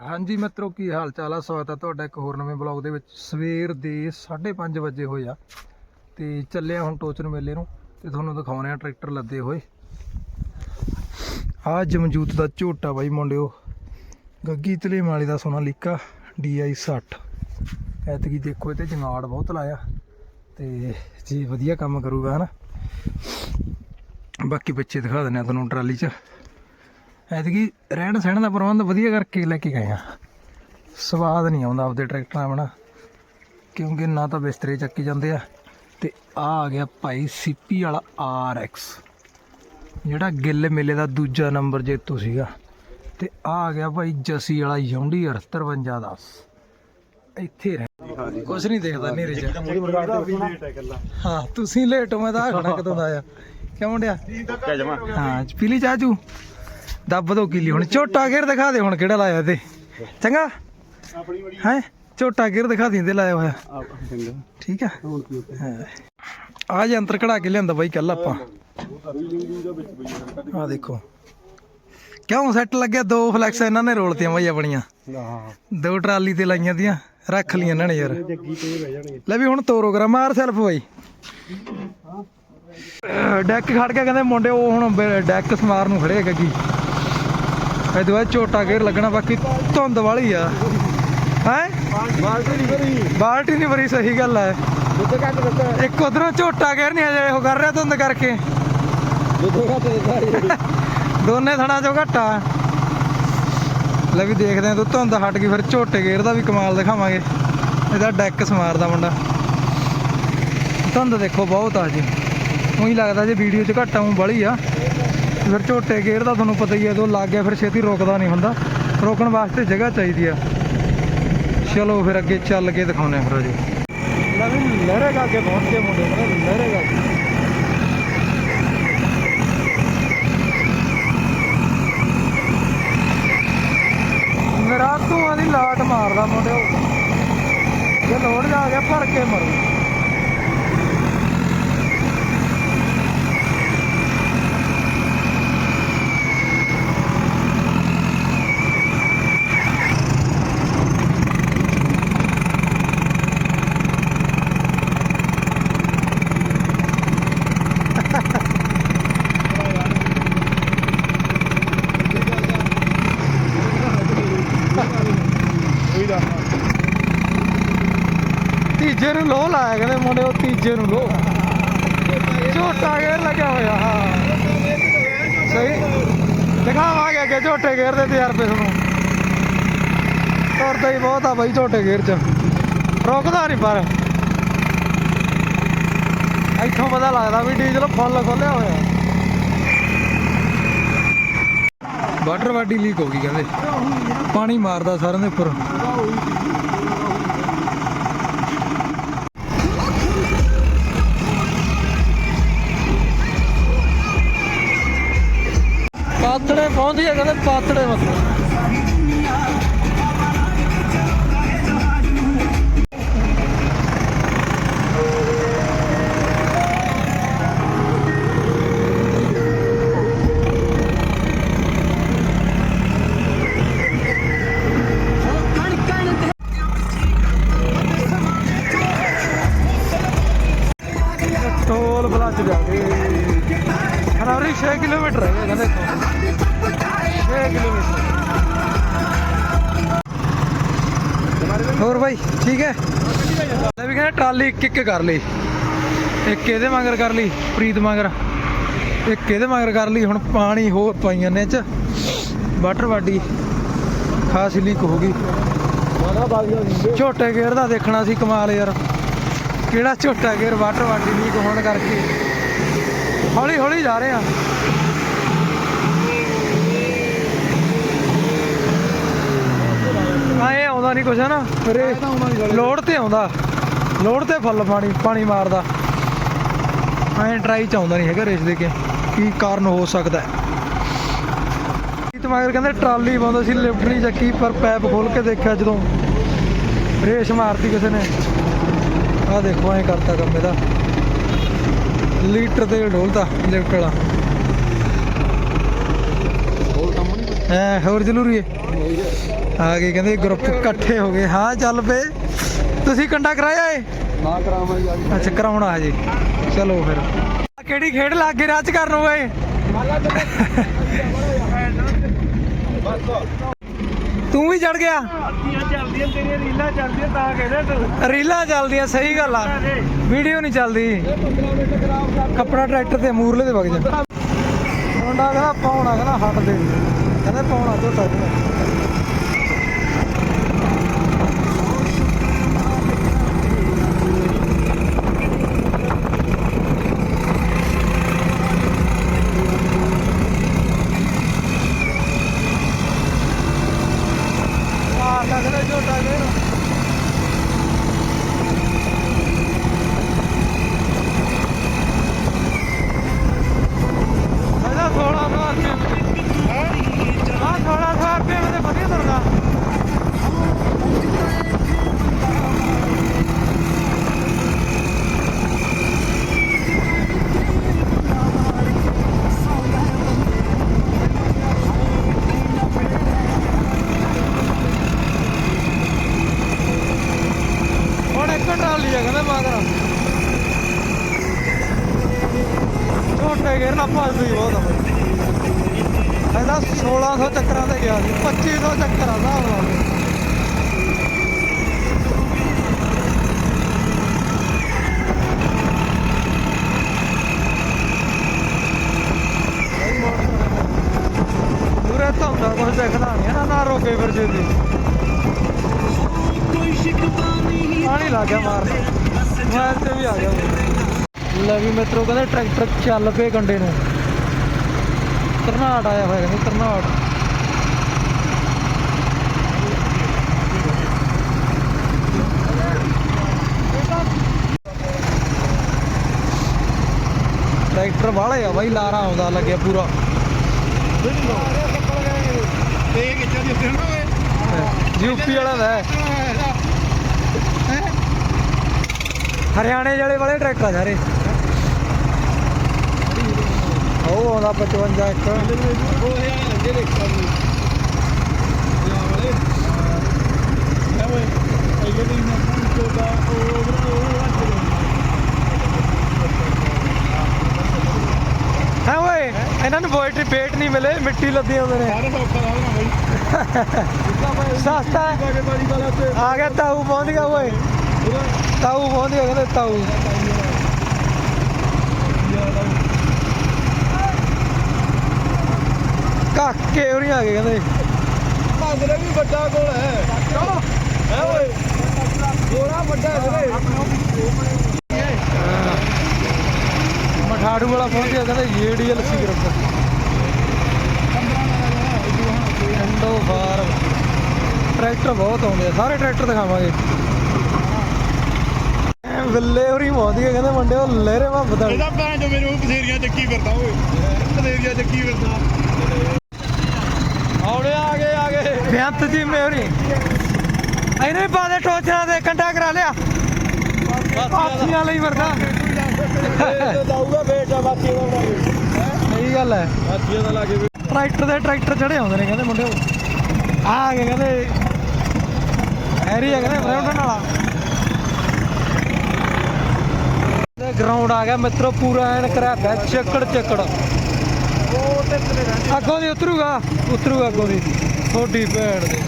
ਹਾਂਜੀ ਮਿੱਤਰੋ, ਕੀ ਹਾਲ ਚਾਲ ਆ? ਸਵਾਗਤ ਆ ਤੁਹਾਡਾ ਇੱਕ ਹੋਰ ਨਵੇਂ ਬਲੌਗ ਦੇ ਵਿੱਚ। ਸਵੇਰ ਦੇ 5:30 ਵਜੇ ਹੋਏ ਆ ਤੇ ਚੱਲਿਆ ਹੁਣ ਟੋਚਨ ਮੇਲੇ ਨੂੰ ਤੇ ਤੁਹਾਨੂੰ ਦਿਖਾਉਣੇ ਆ ਟਰੈਕਟਰ ਲੱਦੇ ਹੋਏ। ਆ ਜਮਜੂਤ ਦਾ ਝੋਟਾ ਬਾਈ ਮੁੰਡਿਓ, ਗੱਗੀ ਤਲੇ ਮਾਲੀ ਦਾ ਸੋਨਾਲੀਕਾ DI 60 ਐਤਕੀ ਦੇਖੋ ਇਹ ਤੇ ਜੰਗਾੜ ਬਹੁਤ ਲਾਇਆ ਤੇ ਜੀ ਵਧੀਆ ਕੰਮ ਕਰੂਗਾ, ਹਨਾ। ਬਾਕੀ ਪਿੱਛੇ ਦਿਖਾ ਦਿੰਦੇ ਆ ਤੁਹਾਨੂੰ ਟਰਾਲੀ 'ਚ। ਐਤਕੀ ਰਹਿਣ ਸਹਿਣ ਦਾ ਪ੍ਰਬੰਧ ਵਧੀਆ ਕਰਕੇ ਲੈ ਕੇ ਗਏ ਆ। ਸਵਾਦ ਨਹੀਂ ਆਉਂਦਾ ਆਪਦੇ ਟਰੈਕਟਰਾਂ ਬਣਾ ਕਿਉਂਕਿ ਨਾ ਤਾਂ ਬਿਸਤਰੇ ਚੱਕੀ ਜਾਂਦੇ ਆ ਤੇ ਆ ਆ ਗਿਆ ਭਾਈ ਸੀਪੀ ਵਾਲਾ RX ਜਿਹੜਾ ਗਿੱਲ ਮੇਲੇ ਦਾ ਦੂਜਾ ਨੰਬਰ ਜੇਤੂ ਸੀਗਾ। ਤੇ ਆ ਆ ਗਿਆ ਭਾਈ ਜਸੀ ਵਾਲਾ ਯੌਂਡੀਅਰ 5310 ਇੱਥੇ ਰਹਿ। ਕੁਛ ਨਹੀਂ ਦੇਖਦਾ ਨੇਰੇ ਚ। ਹਾਂ ਤੁਸੀਂ ਲੇਟ ਹੋ ਮੈਂ ਤਾਂ ਖੜਾ ਕਦੋਂ ਦਾ ਆਇਆ। ਕਿਉਂ ਮੁੰਡਿਆ? ਹਾਂ ਪੀਲੀ ਚਾਚੂ ਦੱਬ ਦੋ ਕੀਲੀ ਹੁਣ। ਝੋਟਾ ਗੇਰ ਦਿਖਾ ਦੇ ਹੁਣ ਕਿਹੜਾ ਲਾਇਆ ਤੇ। ਚੰਗਾ? ਹੈ? ਝੋਟਾ ਗੇਰ ਦਿਖਾ ਦਿੰਦੇ ਲਾਇਆ ਹੋਇਆ। ਠੀਕ ਆ? ਹਾਂ। ਆ ਜੰਤਰ ਕਢਾ ਕੇ ਲਿਆਂਦਾ ਬਾਈ ਕੱਲ ਆਪਾਂ। ਆ ਦੇਖੋ। ਕਿਉਂ ਸੈੱਟ ਲੱਗਿਆ? ਦੋ ਫਲੈਕਸ ਇਹਨਾਂ ਨੇ ਰੋਲਤੀਆਂ ਬਾਈ ਆਪਣੀਆਂ। ਦੋ ਟਰਾਲੀ ਤੇ ਲਾਈਆਂ ਦੀਆਂ। ਰੱਖ ਲਈਆਂ ਇਹਨਾਂ ਨੇ ਯਾਰ। ਲੈ ਵੀ ਹੁਣ ਤੋਰੋ ਕਰਾ ਮਾਰ ਸੈਲਫ ਬਾਈ। ਡੈਕ ਖੜ ਕੇ ਕਹਿੰਦੇ ਮੁੰਡੇ ਉਹ ਹੁਣ ਡੈਕ ਸਮਾਰ ਨੂੰ ਖੜੇ ਗੱਗੀ। ਇਹਦੇ ਬਾਅਦ ਝੋਟਾ ਗੇਰ ਲੱਗਣਾ, ਬਾਕੀ ਧੁੰਦ ਵਾਲੀ ਆ। ਹੈ? ਬਾਲਟੀ ਨਹੀਂ ਭਰੀ ਬਾਲਟੀ ਨਹੀਂ ਬੜੀ ਸਹੀ ਗੱਲ ਹੈ ਦੁੱਧ ਘੱਟ ਦਿੱਤਾ ਇੱਕ ਉਧਰੋਂ ਝੋਟਾ ਗੇਰ ਨਹੀਂ ਹਜੇ, ਉਹ ਕਰ ਰਿਹਾ ਧੁੰਦ ਕਰਕੇ। ਦੁੱਧ ਘੱਟ ਦਿੱਤਾ ਦੋਨੇ ਥਣਾ ਚੋਂ ਘਟਾ ਲੈ ਵੀ ਦੇਖਦੇ ਆਂ ਤੂੰ, ਧੁੰਦ ਹਟ ਗਈ, ਫਿਰ ਝੋਟੇ ਗੇਰ ਦਾ ਵੀ ਕਮਾਲ ਦਿਖਾਵਾਂਗੇ। ਇਹਦਾ ਡੈਕ ਸਮਾਰਦਾ ਮੁੰਡਾ। ਧੁੰਦ ਦੇਖੋ ਬਹੁਤ ਆ ਜੀ। ਉਹੀ ਲੱਗਦਾ ਜੇ ਵੀਡੀਓ 'ਚ ਘੱਟ ਆਉਂ ਬੜੀ ਆ। ਫਿਰ ਝੋਟੇ ਗੇਰ ਦਾ ਤੁਹਾਨੂੰ ਪਤਾ ਹੀ ਹੈ, ਜਦੋਂ ਲੱਗ ਗਿਆ ਫਿਰ ਛੇਤੀ ਰੋਕਦਾ ਨਹੀਂ ਹੁੰਦਾ। ਰੋਕਣ ਵਾਸਤੇ ਜਗ੍ਹਾ ਚਾਹੀਦੀ ਆ। ਚਲੋ ਫਿਰ ਅੱਗੇ ਚੱਲ ਕੇ ਦਿਖਾਉਨੇ ਆ ਫਿਰ ਜੀ ਲੈ ਵੀ ਲਹਿਰੇ ਗਾ ਕੇ ਮੁੰਡੇ ਨੇ ਮੇਰਾ ਧੂਆਂ ਦੀ ਲਾਟ ਮਾਰਦਾ ਮੁੰਡਿਓ। ਜੇ ਲੋੜ ਜਾ ਗਿਆ, ਭਰ ਕੇ ਮਰੂ ਤੀਜੇ ਨੂੰ ਲੋ ਲਾਇਆ ਕਹਿੰਦੇ ਮੁੰਡੇ ਉਹ ਤੀਜੇ ਨੂੰ ਲੋ। ਝੋਟਾ ਗੇਰ ਲੱਗਿਆ ਹੋਇਆ, ਹਾਂ। ਸਹੀ। ਦਿਖਾਵਾਂਗੇ ਅੱਗੇ ਝੋਟੇ ਗੇਰ ਦੇ ਤਜਰਬੇ ਤੁਹਾਨੂੰ। ਤੁਰਦਾ ਹੀ ਬਹੁਤ ਆ ਬਾਈ ਝੋਟੇ ਗੇਰ ਚ। ਰੁਕਦਾ ਨਹੀਂ ਪਰ। ਇੱਥੋਂ ਪਤਾ ਲੱਗਦਾ ਵੀ ਡੀਜ਼ਲ ਫੁੱਲ ਖੋਲਿਆ ਹੋਇਆ। ਵਾਟਰ ਬਾਡੀ ਲੀਕ ਹੋ ਗਈ ਕਹਿੰਦੇ। ਪਾਣੀ ਮਾਰਦਾ ਸਾਰਿਆਂ ਦੇ ਉੱਪਰ। ਪਾਤੜੇ ਪਹੁੰਚੀ ਆ ਕਹਿੰਦੇ ਪਾਤੜੇ ਮਤਲਬ। ਹੋਰ ਠੀਕ ਹੈ? ਲੈ ਵੀ ਕਹਿੰਦੇ ਟਰਾਲੀ ਇੱਕ ਇੱਕ ਕਰ ਲਈ। ਇੱਕ ਇਹਦੇ ਮਗਰ ਕਰ ਲਈ, ਪ੍ਰੀਤ ਮਗਰ। ਇੱਕ ਇਹਦੇ ਮਗਰ ਕਰ ਲਈ, ਹੁਣ ਪਾਣੀ ਹੋਰ ਪਾਈਆਂ ਨੇ ਚ। ਵਾਟਰ ਬਾਡੀ ਖਾਸ ਲੀਕ ਹੋ ਗਈ ਝੋਟੇ ਗੇਰ ਦਾ ਦੇਖਣਾ ਸੀ ਕਮਾਲ ਯਾਰ। ਕਿਹੜਾ ਝੋਟਾ ਗੇਰ ਵਾਟਰ ਬਾਡੀ ਲੀਕ ਹੋਣ ਕਰਕੇ। ਹੌਲੀ ਹੌਲੀ ਜਾ ਰਹੇ ਆ। ਆਉਂਦਾ ਨਹੀਂ ਕੁਛ ਹੈ ਨਾ ਰੇ ਲੋਡ ਤੇ ਆਉਂਦਾ। ਲੋਡ ਤੇ ਫੁੱਲ ਪਾਣੀ ਪਾਣੀ ਮਾਰਦਾ। ਐਂ ਟਰਾਈ ਚ ਆਉਂਦਾ ਨਹੀਂ ਹੈਗਾ ਰੇਸ ਦੇ ਕੇ ਕੀ ਕਾਰਨ ਹੋ ਸਕਦਾ ਹੈ। ਮਗਰ ਕਹਿੰਦੇ ਟਰਾਲੀ ਪਾਉਂਦਾ ਸੀ ਲਿਫਟ ਨਹੀਂ ਚੱਕੀ ਪਰ ਪੈਪ ਖੋਲ ਕੇ ਦੇਖਿਆ ਜਦੋਂ ਰੇਸ ਮਾਰਤੀ ਕਿਸੇ ਨੇ। ਆਹ ਦੇਖੋ ਐਂ ਕਰਤਾ ਕੰਮ ਇਹਦਾ। ਲੀਟਰ ਤੇ ਢੋਲਤਾ ਲਿਫਟ ਵਾਲਾ ਹੋਰ ਕੰਮ ਨਹੀਂ ਐ ਹੋਰ ਜ਼ਰੂਰੀ ਹੈ। ਆ ਗਏ ਕਹਿੰਦੇ ਗਰੁੱਪ ਇਕੱਠੇ ਹੋ ਗਏ। ਹਾਂ ਚੱਲ ਪਏ। ਤੁਸੀਂ ਕੰਡਾ ਕਰਾਇਆ ਏ? ਨਾ ਕਰਾਵਾਂਗੇ ਅੱਜ ਅੱਛਾ ਕਰਾਉਣਾ ਹਜੇ। ਚਲੋ ਫਿਰ। ਆਹ ਕਿਹੜੀ ਖੇਡ ਲੱਗ ਗਈ ਰਾਜ ਕਰਨ ਓਏ? ਤੂੰ ਵੀ ਚੜ ਗਿਆ? ਚੱਲਦੀਆਂ ਤੇਰੀਆਂ ਰੀਲਾਂ ਚੱਲਦੀਆਂ ਤਾਂ ਕਹਿੰਦੇ ਤੂੰ। ਰੀਲਾਂ ਚੱਲਦੀਆਂ ਸਹੀ ਗੱਲ ਆ। ਵੀਡੀਓ ਨਹੀਂ ਚੱਲਦੀ। 15 ਮਿੰਟ ਖਰਾਬ ਕਰ ਕੱਪੜਾ ਟਰੈਕਟਰ ਤੇ ਮੂਰਲੇ ਦੇ ਵਗ ਜਾ। ਮੁੰਡਾ ਕਹਿੰਦਾ ਪਾਉਣਾ ਕਹਿੰਦਾ ਹੱਟ ਦੇ। ਕਹਿੰਦਾ ਪਾਉਣਾ ਝੋਟਾ ਕਹਿੰਦਾ ਇਹਦਾ 1600 ਚੱਕਰਾਂ ਤੇ ਗਿਆ ਸੀ 2500 ਚੱਕਰ ਆ ਹਿਸਾਬ ਲਾ ਲਓ ਪੂਰੇ ਧੰਦਾ ਕੁਝ ਦੇਖਦਾ ਨਹੀਂ ਨਾ ਨਾ ਰੋਕੇ ਫਿਰ ਜੇਦੀ ਪਾਣੀ ਲੱਗ ਗਿਆ ਮਾਰਨ। ਮੈਂ ਤੇ ਵੀ ਆ ਗਿਆ। ਉਹ। ਲੈ ਵੀ ਮਿੱਤਰੋ, ਕਹਿੰਦੇ ਟਰੈਕਟਰ ਚੱਲ ਪਏ ਕੰਡੇ ਨੂੰ। ਤਰਨਾਟ ਆਇਆ ਹੋਇਆ ਕਹਿੰਦੇ ਤਰਨਾਟ ਟਰੈਕਟਰ ਵਾਲੇ ਆ ਬਾਈ, ਲਾਰਾ ਆਉਂਦਾ, ਲੱਗਿਆ ਪੂਰਾ। ਤੇ ਕਿੱਥੇ ਦੀ ਉੱਤੇ ਨਾ ਯੂਪੀ ਵਾਲਾ ਦਾ ਹਰਿਆਣੇ ਵਾਲੇ ਵਾਲੇ ਟਰੈਕ ਸਾਰੇ। ਉਹ ਆਉਂਦਾ 55 ਇੱਕ। ਉਹ ਇਹ ਲੰਗੇ ਦੇਖਦਾ ਨੂੰ ਵਾਲੇ ਲੈ ਓਏ ਇਹ ਜਿਹੜੀ ਮੈਂ ਚੋਦਾ ਉਹ ਉਹ ਓਏ ਇਹਨਾਂ ਨੂੰ ਬੋਇਟਰੀ ਪੇਟ ਨਹੀਂ ਮਿਲੇ, ਮਿੱਟੀ ਲੱਦੀ ਹੁੰਦੇ ਨੇ। ਸਾਰੇ ਸੌਖਾ ਦਾ ਬਈ ਸਸਤਾ ਆ ਗਿਆ ਤਾਊ, ਪਹੁੰਚ ਗਿਆ ਓਏ। ਤਾਊ, ਪਹੁੰਚ ਗਿਆ ਕਹਿੰਦੇ ਤਾਊ ਕਾਕੇ ਉਰੀ ਆ ਗਏ ਕਹਿੰਦੇ। ਭਾਂਗਰੇ ਵੀ ਵੱਡਾ ਕੋਲ ਹੈ। ਹੈ ਓਏ। ਥੋੜਾ ਵੱਡਾ ਹੈ। ਮਠਾੜੂ ਵਾਲਾ ਪਹੁੰਚ ਗਿਆ ਕਹਿੰਦੇ ਜੀਡੀਐਲ ਸੀ ਗਰੁੱਪ ਇੰਡੋ ਫਾਰਮ ਟਰੈਕਟਰ ਬਹੁਤ ਆਉਂਦੇ ਆ ਸਾਰੇ ਟਰੈਕਟਰ ਦਿਖਾਵਾਂਗੇ। ਐਂ ਵਿੱਲੇ ਹੋਰੀ ਗਏ ਕਹਿੰਦੇ ਮੁੰਡੇ ਉਹ ਲਹਿਰੇ ਮਾ ਬਦਲ ਇਹਦਾ ਭੈਣ ਜੋ ਮੇਰੇ ਉਹ ਬਥੇਰੀਆਂ ਚੱਕੀ ਫਿਰਦਾ ਓਏ। ਬਥੇਰੀਆਂ ਚੱਕੀ ਫਿਰਦਾ। ਆਉਣੇ ਆ ਗਏ ਆ ਗਏ। ਬੇਅੰਤ ਜੀ ਮੇਰੀ। ਇਹਨੇ ਵੀ ਪਾ ਦੇ ਟੋਚਰਾਂ ਦੇ ਕੰਡਾ ਕਰਾ ਲਿਆ। ਪਾਥੀਆਂ ਲਈ ਵਰਦਾ। ਇਹ ਦਾਊਗਾ ਬੇਟਾ ਬਾਕੀ ਦਾ ਬਣਾਏ ਸਹੀ ਗੱਲ ਹੈ। ਬਾਕੀ ਦਾ ਲਾ ਕੇ ਟਰੈਕਟਰ ਦੇ ਟਰੈਕਟਰ ਚੜੇ ਆਉਂਦੇ ਨੇ ਕਹਿੰਦੇ ਮੁੰਡੇ। ਆ ਗਏ ਕਹਿੰਦੇ। ਹੈਰੀ ਆ ਕਹਿੰਦੇ ਬਰਾਉਂਡਨ ਵਾਲਾ। ਗਰਾਊਂਡ ਆ ਗਿਆ ਮਿੱਤਰੋ ਪੂਰਾ ਐਨ ਕਰਿਆ ਪਿਆ ਚੱਕੜ ਚੱਕੜ। ਉਹ ਤੇ ਤੇਰੇ ਰਹਿੰਦੇ ਅੱਗੋਂ ਦੀ ਉਤਰੂਗਾ ਉਤਰੂਗਾ ਅੱਗੋਂ ਦੀ। ਥੋੜੀ ਭੈਣ ਦੇ।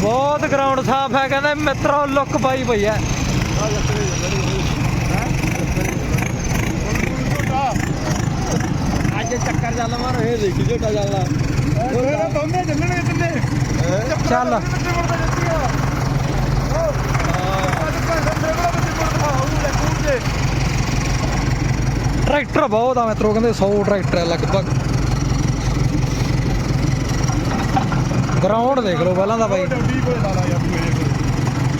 ਬਹੁਤ ਗਰਾਊਂਡ ਸਾਫ਼ ਹੈ ਕਹਿੰਦੇ ਮਿੱਤਰੋ ਲੁੱਕ ਪਾਈ ਪਈ ਹੈ। ਅੱਜ ਚੱਕਰ ਚੱਲ ਮਾਰ ਇਹ ਦੇਖੀ ਝੋਟਾ ਚੱਲਦਾ। ਉਹ ਇਹ ਦੋਨੇ ਚੱਲਣਗੇ ਤਿੰਨੇ ਚੱਲ। ਟਰੈਕਟਰ ਬਹੁਤ ਆ ਮਿੱਤਰੋ ਕਹਿੰਦੇ 100 ਟਰੈਕਟਰ ਹੈ ਲਗਭਗ। ਗਰਾਊਂਡ ਦੇਖ ਲਓ ਪਹਿਲਾਂ ਤਾਂ ਬਾਈ।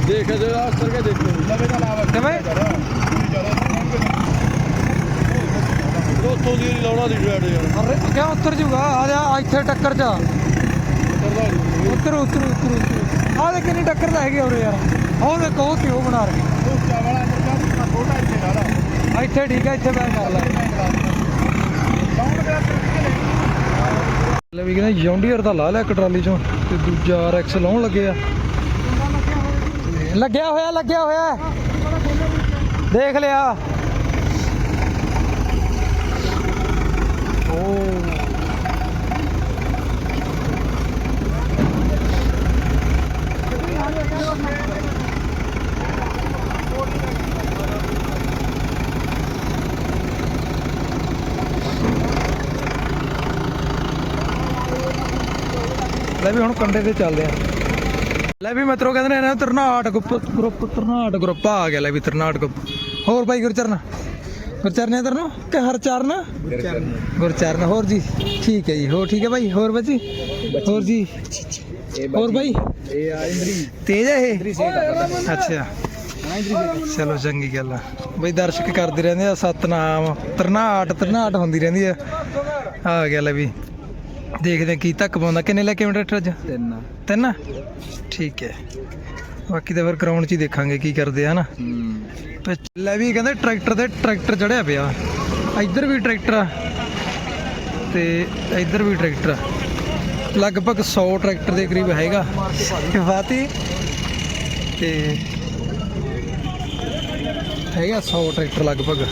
ਦੇਖ ਜਰਾ ਅਸਰ ਕੇ ਦੇਖੋ। ਨਵੇਂ ਦਾ ਲਾਵਾ ਕਿਵੇਂ? ਉੱਥੋਂ ਦੀ ਲਾਉਣਾ ਦੀ ਡਰੈਡ ਯਾਰ। ਅਰੇ ਕਿਆ ਉਤਰ ਜੂਗਾ ਆ ਜਾ ਇੱਥੇ ਟੱਕਰ ਜਾ। ਉਤਰ ਉਤਰ ਉਤਰ ਆ ਦੇ ਕਿੰਨੀ ਟੱਕਰ ਤਾਂ ਹੈਗੀ ਉਰੇ ਯਾਰ। ਉਹ ਦੇਖੋ ਉਹ ਕਿਉਂ ਬਣਾ ਰਹੀ। ਉੱਚਾ ਵਾਲਾ ਮੁਰਗਾ ਛੋਟਾ ਇੱਥੇ ਲਾੜਾ ਇੱਥੇ ਠੀਕ ਹੈ ਇੱਥੇ ਬੈਠ ਕਰ ਲੈ ਲੈ ਵੀ ਕਹਿੰਦਾ ਜੌਂਡੀਅਰ ਦਾ ਲਾ ਲਿਆ ਇੱਕ ਟਰਾਲੀ ਚੋਂ, ਤੇ ਦੂਜਾ ਆਰਐਕਸ ਲਾਉਣ ਲੱਗੇ ਆ। ਲੱਗਿਆ ਹੋਇਆ ਲੱਗਿਆ ਹੋਇਆ। ਦੇਖ ਲਿਆ। ਓ। ਲੈ ਵੀ ਹੁਣ ਕੰਡੇ ਤੇ ਚੱਲਦੇ ਆ। ਲੈ ਵੀ ਮਿੱਤਰੋ ਕਹਿੰਦੇ ਨੇ ਨਾ ਤਰਨਾਟ ਗਰੁੱਪ ਗਰੁੱਪ ਤਰਨਾਟ ਗਰੁੱਪ ਆ ਗਿਆ ਲੈ ਵੀ ਤਰਨਾਟ ਗਰੁੱਪ ਹੋਰ ਬਾਈ ਗੁਰਚਰਨ? ਗੁਰਚਰਨ ਇਧਰ ਨੂੰ ਕਿ ਹਰਚਰਨ? ਗੁਰਚਰਨ। ਹੋਰ ਜੀ, ਠੀਕ ਹੈ ਜੀ। ਹੋਰ ਠੀਕ ਹੈ ਬਾਈ? ਹੋਰ ਬੱਜੀ ਹੋਰ ਜੀ? ਹੋਰ ਬਾਈ? ਇਹ ਆ ਇੰਦਰੀ ਤੇਜ ਹੈ ਇਹ? ਅੱਛਾ। ਚਲੋ ਚੰਗੀ ਗੱਲ ਆ। ਬਈ ਦਰਸ਼ਕ ਕਰਦੇ ਰਹਿੰਦੇ ਆ ਸਤਨਾਮ। ਤਰਨਾਟ ਤਰਨਾਟ ਹੁੰਦੀ ਰਹਿੰਦੀ ਆ। ਆ ਗਿਆ ਲੈ ਵੀ। ਦੇਖਦੇ ਕੀ ਤੱਕ ਪਾਉਂਦਾ। ਕਿੰਨੇ ਲੈ ਕੇ ਆਉਂ ਟਰੈਕਟਰ ਅੱਜ? ਤਿੰਨ। ਤਿੰਨ? ਠੀਕ ਹੈ। ਬਾਕੀ ਤਾਂ ਫਿਰ ਗਰਾਊਂਡ 'ਚ ਹੀ ਦੇਖਾਂਗੇ ਕੀ ਕਰਦੇ ਆ ਹਨਾ? ਹੂੰ। ਤੇ ਲੈ ਵੀ ਕਹਿੰਦੇ ਟਰੈਕਟਰ ਤੇ ਟਰੈਕਟਰ ਚੜਿਆ ਪਿਆ। ਇੱਧਰ ਵੀ ਟਰੈਕਟਰ ਆ ਤੇ ਇੱਧਰ ਵੀ ਟਰੈਕਟਰ ਆ। ਲਗਭਗ 100 ਟਰੈਕਟਰ ਦੇ ਕਰੀਬ ਹੈਗਾ। ਵਾਤੀ ਤੇ ਹੈਗਾ 100 ਟਰੈਕਟਰ ਲਗਭਗ।